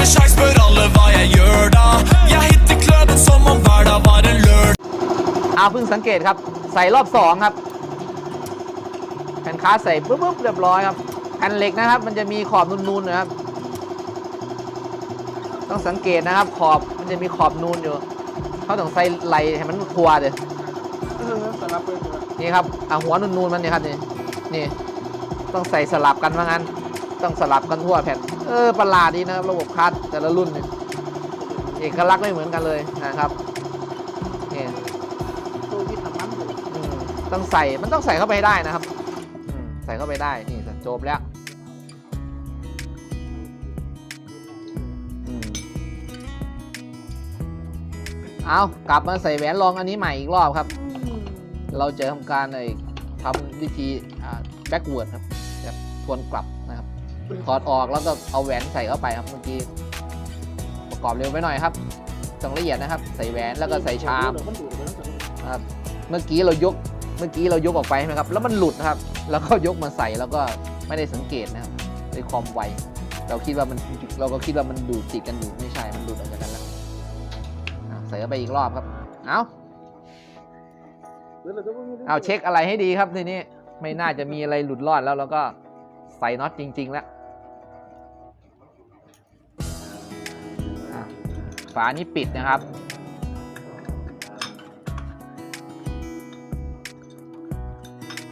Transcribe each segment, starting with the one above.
med sjans, spør alle hva jeg gjør da. Jeg hitter kløben som om hver dag var en lørdag. เอาเพิ่งสังเกตครับ ใส่รอบสองครับแผ่นค้าใส่ปุ๊บปุ๊บเรียบร้อยครับแผ่นเหล็กนะครับ มันจะมีขอบนูนๆนะครับ ต้องสังเกตนะครับ ขอบมันจะมีขอบนูนอยู่เขาต้องใส่ไหลให้มันทัวเลยเออสลับเลยนี่ครับอะหัวนูนๆมันนี่ครับนี่นี่ ต้องใส่สลับกันว่างั้น ต้องสลับกันทั่วแผ่น เออประหลาดดีนะครับ ระบบคัสแต่ละรุ่นเนี่ยเอกลักษณ์ไม่เหมือนกันเลยนะครับนี่ตัวที่ทำมันอยู่อืมต้องใส่มันต้องใส่เข้าไปให้ได้นะครับอืมใส่เข้าไปได้นี่จบแล้วอืมเอากลับมาใส่แหวนรองอันนี้ใหม่อีกรอบครับ เราจะทำการไอ้ทำวิธีแบ็กเวิร์ดครับแบบทวนกลับนะครับ ถอดออกแล้วก็เอาแหวนใส่เข้าไปครับเมื่อกี้ประกอบเร็วไปหน่อยครับต้องละเอียดนะครับ ใส่แหวนแล้วก็ใส่ชามเดี๋ยวมันดูดไปแล้วแต่นะครับเมื่อกี้เรายกเมื่อกี้เรายกออกไปใช่ไหมครับ แล้วมันหลุดนะครับ แล้วก็ยกมาใส่แล้วก็ไม่ได้สังเกตนะครับด้วยความไวเราคิดว่ามันเราก็คิดว่ามันดูดติดกันอยู่ไม่ใช่มันหลุดออกจากกันแล้วอะใส่เข้าไปอีกรอบครับ เอาเดี๋ยวเราจะไม่ได้เอาเช็คอะไรให้ดีครับทีนี้ไม่น่าจะมีอะไรหลุดรอดแล้วแล้วก็ใส่น็อตจริง ๆ แล้ว ฝานี้ปิดนะครับ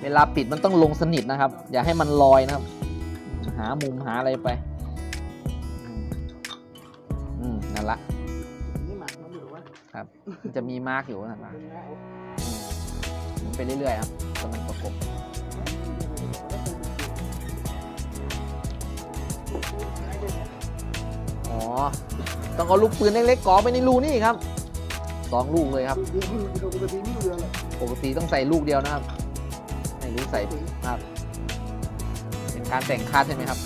เวลาปิดมันต้องลงสนิทนะครับ อย่าให้มันลอยนะครับ หามุมหาอะไรไป อืมนั่นละนี่หมักมันอยู่ว่าครับมันจะมีมาร์กอยู่นั่นละอืมหมุนไปเรื่อยๆครับจนมันประกบอ๋อ ต้องเอาลูกปืนเล็กๆกรอไปในรูนี่ครับสองลูกเลยครับปกติต้องใส่ลูกเดียวนะครับไม่รู้ใส่ครับเป็นการแต่งคาดใช่ไหมครับ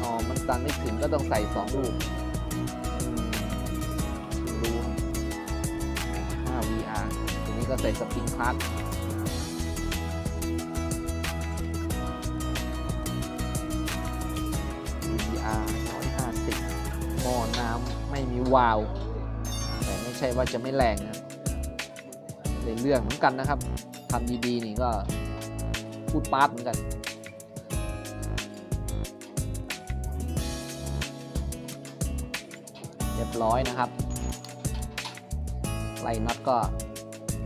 อ๋อมันตันไม่ถึงก็ต้องใส่สองลูกอืมรู้5 VR ทีนี้ก็ใส่สปริงคลัต วาว แต่ไม่ใช่ว่าจะไม่แรงนะในเรื่องเหมือนกันนะครับทำดีๆนี่ก็พูดปาร์ตเหมือนกันเรียบร้อยนะครับ ไล่น็อตก็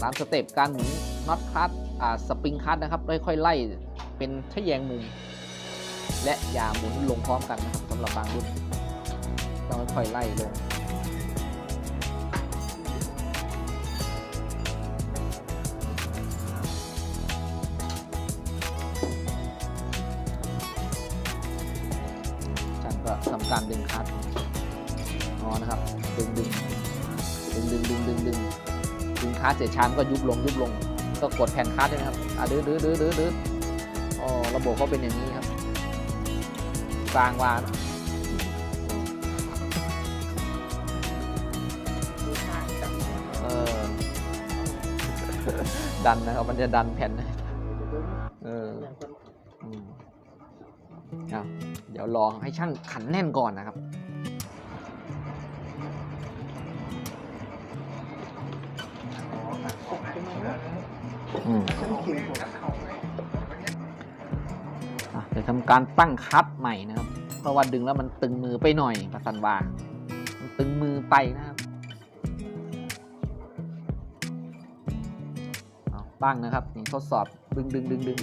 ตามสเต็ปการหมุนน็อตคัตอ่าสปริงคัตนะครับค่อยๆไล่เป็นทะแยงมุม และอย่าหมุนลงพร้อมกันนะครับสำหรับบางรุ่นต้องค่อยๆไล่ลง การดึงคัดอ๋อนะครับ ดึงดึงดึงดึงดึงดึงดึงดึงคัดเสร็จชามก็ยุบลงยุบลง ก็กดแผ่นคัดด้วยนะครับอะดื้อดื้อดื้อดื้อดื้ออ๋อระบบเขาเป็นอย่างนี้ครับสร้างวานเออดันนะครับ มันจะดันแผ่นนะเออ อืมเอาเดี๋ยวรอให้ช่างขันแน่นก่อนนะครับเดี๋ยวทำการตั้งคัดใหม่นะครับ เพราะว่าดึงแล้วมันตึงมือไปหน่อยประสันวามันตึงมือไปนะครับตั้งนะครับนี่ทดสอบดึงดึงดึงดึง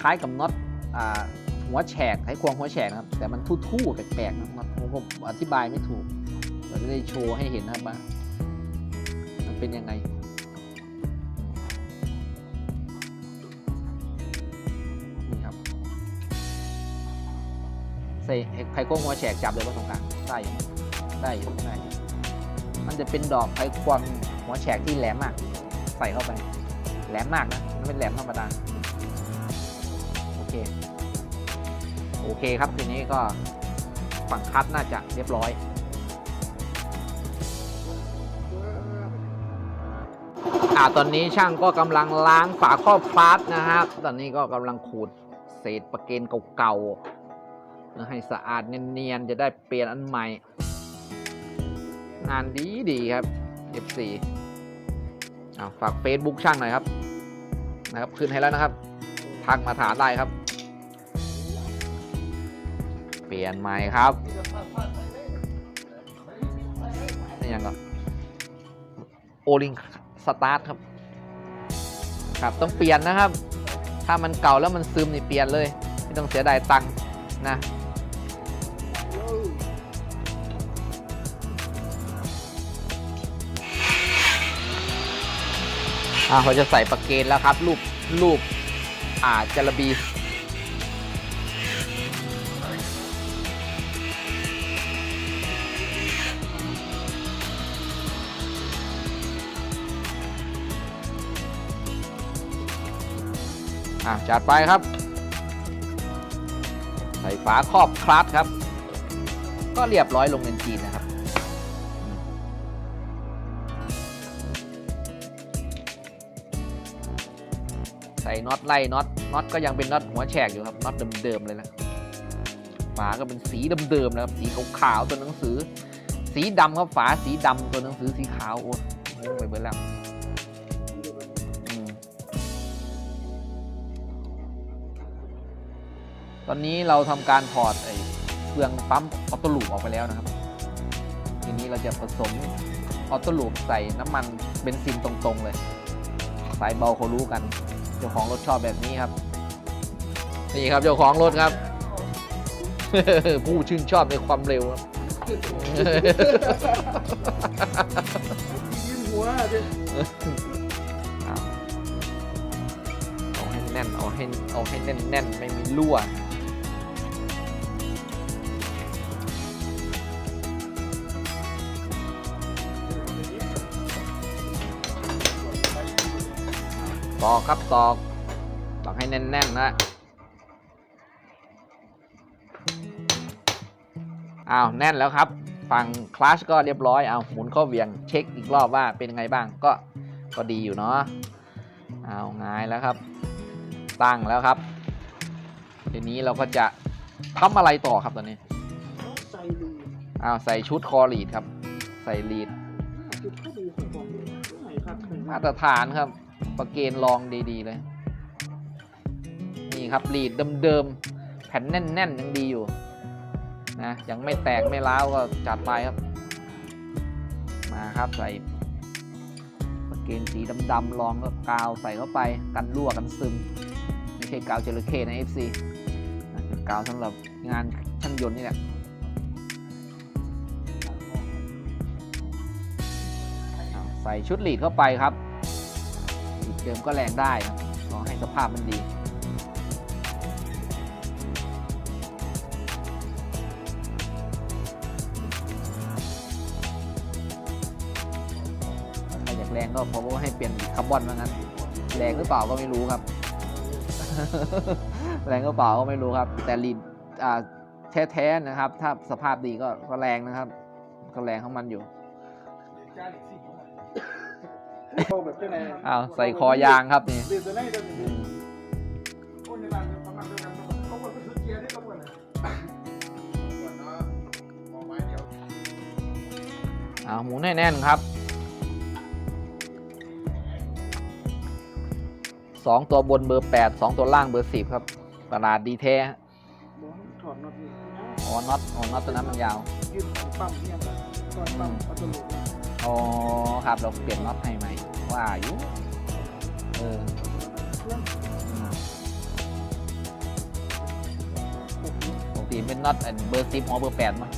คล้ายๆกับน็อตหัวแฉกไขควงหัวแฉกนะครับ แต่มันทู่ๆแปลกๆนะครับน็อตผมอธิบายไม่ถูกเราจะได้โชว์ให้เห็นนะครับว่ามันเป็นยังไงนี่ครับใส่ไขควงหัวแฉกจับเลยว่าตรงกลางได้ได้อยู่ได้มันจะเป็นดอกไขควงหัวแฉกที่แหลมมาก ใส่เข้าไปแหลมมากนะไมันเป็นแหลมธรรมดา เคโอเคครับทีนี้ก็ฝั่งคัดน่าจะเรียบร้อย อ่าตอนนี้ช่างก็กำลังล้างฝาครอบคลาสนะครับตอนนี้ก็กำลังขูดเศษประเกนเก่าๆให้สะอาดเนียนๆจะได้เปลี่ยนอันใหม่ งานดีดีครับ F4 อ่าฝาก Facebook ช่างหน่อยครับนะครับ ขึ้นให้แล้วนะครับ ทักมาถามได้ครับ เปลี่ยนใหม่ครับนี่ยังก็โอลิงสตาร์ทครับ ครับต้องเปลี่ยนนะครับ ถ้ามันเก่าแล้วมันซึมนี่เปลี่ยนเลยไม่ต้องเสียดายตังค์นะอ่าเขาจะใส่ประเกนแล้วครับ รูปรูป อาจจะระบีอ่าจัดไปครับ ใส่ฝาครอบคลัตครับ ก็เรียบร้อยลงเงินจีนนะครับ ส่น็อตไล่น็อตน็อตก็ยังเป็นน็อตหัวแฉกอยู่ครับน็อตเดิมๆเลยนะฝาก็เป็นสีเดิมๆนะครับสีขาวๆตัวหนังสือ สีดำครับฝาสีดำตัวหนังสือสีขาวโอ้งงไปเบิดแล้วตอนนี้เราทำการถอดไอ้เฟืองปั๊มออโต้ลูปออกไปแล้วนะครับ ทีนี้เราจะผสมออโต้ลูปใส่น้ำมันเบนซินตรงๆเลย สายเบาเขารู้กัน เจ้าของรถชอบแบบนี้ครับ นี่ครับเจ้าของรถครับ ผู้ชื่นชอบในความเร็วครับยิ้มหัวเด็กเอาให้แน่นเอาให้เอาให้แน่นแน่นไม่มีรั่ว ตอกครับตอกตอกให้แน่นๆนะอ้าวแน่นแล้วครับ ฝั่งคลัชก็เรียบร้อยเอาหมุนเข้าเหวียงเช็คอีกรอบว่าเป็นยังไงบ้างก็ก็ดีอยู่เนาะเอางายแล้วครับ ตั้งแล้วครับทีนี้เราก็จะทำอะไรต่อครับตอนนี้ใส่ดีอ้าวใส่ชุดคอลีดครับ ใส่ลีดจุดก็ดีใส่กล่องเลยไหนครับไหนมาตรฐานครับ ประเกณฑ์ลองดีๆเลย นี่ครับลีดเดิมๆ แผ่นแน่นๆ ยังดีอยู่นะยังไม่แตกไม่ร้าวก็จัดไปครับ มาครับใส่ประเกณฑ์สีดำๆลองก็กาวใส่เข้าไปกันรั่วกันซึม ไม่ใช่กาวเจลเคนะ FC นะเป็นกาวสำหรับงานช่างยนต์นี่แหละใส่ชุดลีดเข้าไปครับ เดิมก็แรงได้ครับขอให้สภาพมันดีถ้าอยากแรงก็เพราะว่าให้เปลี่ยนคาร์บอนว่างั้น แรงหรือเปล่าก็ไม่รู้ครับ แรงหรือเปล่าก็ไม่รู้ครับ แต่ลีดแท้ๆนะครับ ถ้าสภาพดีก็ก็แรงนะครับ ก็แรงของมันอยู่ แบบที่ไหนอ้าวใส่คอยางครับนี่เดี๋ยวจะได้จะมีคนในร้านประมาณเดียวกันเขาบอกเป็นสุดเกียร์ที่ต้องกันนะเอาหมุนให้แน่นครับสองตัวบนเบอร์แปดสองตัวล่างเบอร์สิบครับตลาดดีแท้ถอดน็อตนี่อ๋อน็อตอ๋อน็อตตัวนั้นมันยาวยืดปั๊มเนี่ยนะตอนปั๊มอัตโนมัติ อ๋อครับเราเปลี่ยนน็อตให้ไหมว่าอยู่เอออืมปกติเป็นน็อตอันเบอร์สิบหัวเบอร์แปดมั้ง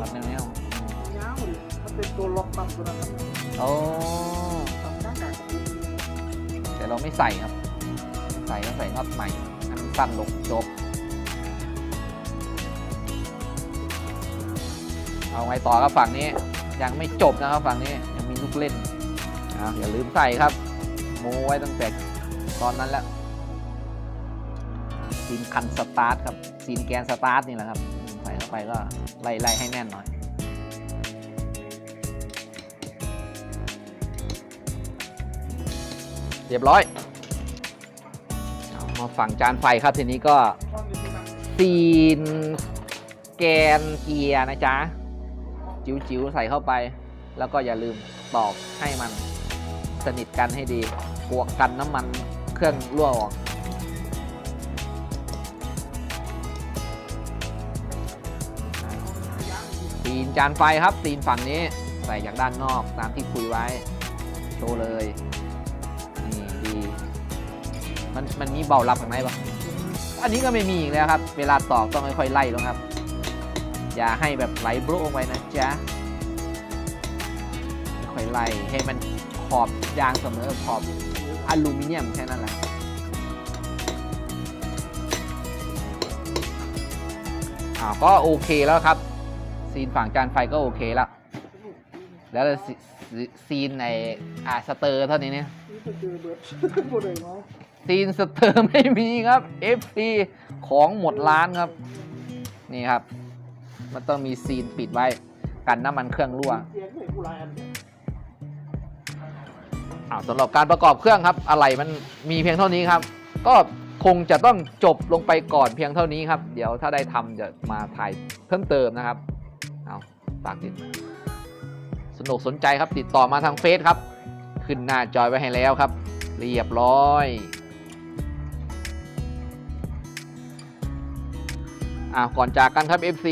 น็อตแนวๆอืมยาวเลยมันเป็นตัวล็อกปั๊มตัวนั้นโอ้ปั๊มกลางกลางแต่เราไม่ใส่ครับไม่ใส่ก็ใส่น็อตใหม่ให้มันสั้นลงจบ เอาไงต่อครับฝั่งนี้ ยังไม่จบนะครับฝั่งนี้ยังมีลูกเล่นอ่าอย่าลืมใส่ครับ โมไว้ตั้งแต่ตอนนั้นแล้วซีนคันสตาร์ทครับซีนแกนสตาร์ทนี่แหละครับอืมใส่เข้าไปก็ไล่ไล่ให้แน่นหน่อยเรียบร้อยเอามาฝั่งจานไฟครับทีนี้ก็ตอนนี้คือแบบซีนแกนเกียร์นะจ๊ะ จิ๋วๆใส่เข้าไป แล้วก็อย่าลืมตอกให้มันสนิทกันให้ดีบวกกันน้ำมันเครื่องรั่วออกซีนจานไฟครับซีนฝั่งนี้ใส่จากด้านนอกตามที่คุยไว้ โชว์เลย นี่ดี มันมันมีเบารับข้างในปะอันนี้ก็ไม่มีอีกแล้วครับ เวลาตอกต้องค่อยๆไล่ลงครับ อย่าให้แบบไหลบรุลงไปนะจ๊ะค่อยไล่ให้มันขอบยางเสมอขอบอลูมิเนียมแค่นั้นแหละอ่าก็โอเคแล้วครับ ซีนฝั่งจานไฟก็โอเคแล้ว แล้วซีซีซีนในอ่าสเตอร์เท่านี้เนี่ยซีนสเตอร์ไม่มีครับ FC ของหมดร้านครับ นี่ครับ มันต้องมีซีนปิดไว้กันน้ำมันเครื่องรั่วเสียงเห็นกูหลายอันเนี่ยอ้าวสำหรับการประกอบเครื่องครับอะไรมันมีเพียงเท่านี้ครับ ก็คงจะต้องจบลงไปก่อนเพียงเท่านี้ครับ เดี๋ยวถ้าได้ทำจะมาถ่ายเพิ่มเติมนะครับเอาฝากติดสนุกสนใจครับติดต่อมาทางเฟซครับ ขึ้นหน้าจอยไว้ให้แล้วครับ เรียบร้อยอ่าก่อนจากกันครับ FC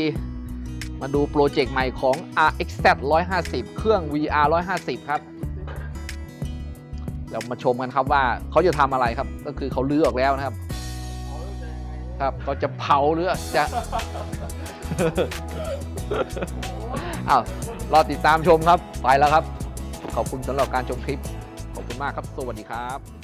มาดูโปรเจกต์ใหม่ของ RXZ 150 เครื่อง VR 150 ครับ เรามาชมกันครับว่าเขาจะทำอะไรครับ ก็คือเขาลื้อออกแล้วนะครับ ครับเขาจะเผาหรือจะอ้าวรอติดตามชมครับ ไปแล้วครับ ขอบคุณสำหรับการชมคลิป ขอบคุณมากครับ สวัสดีครับ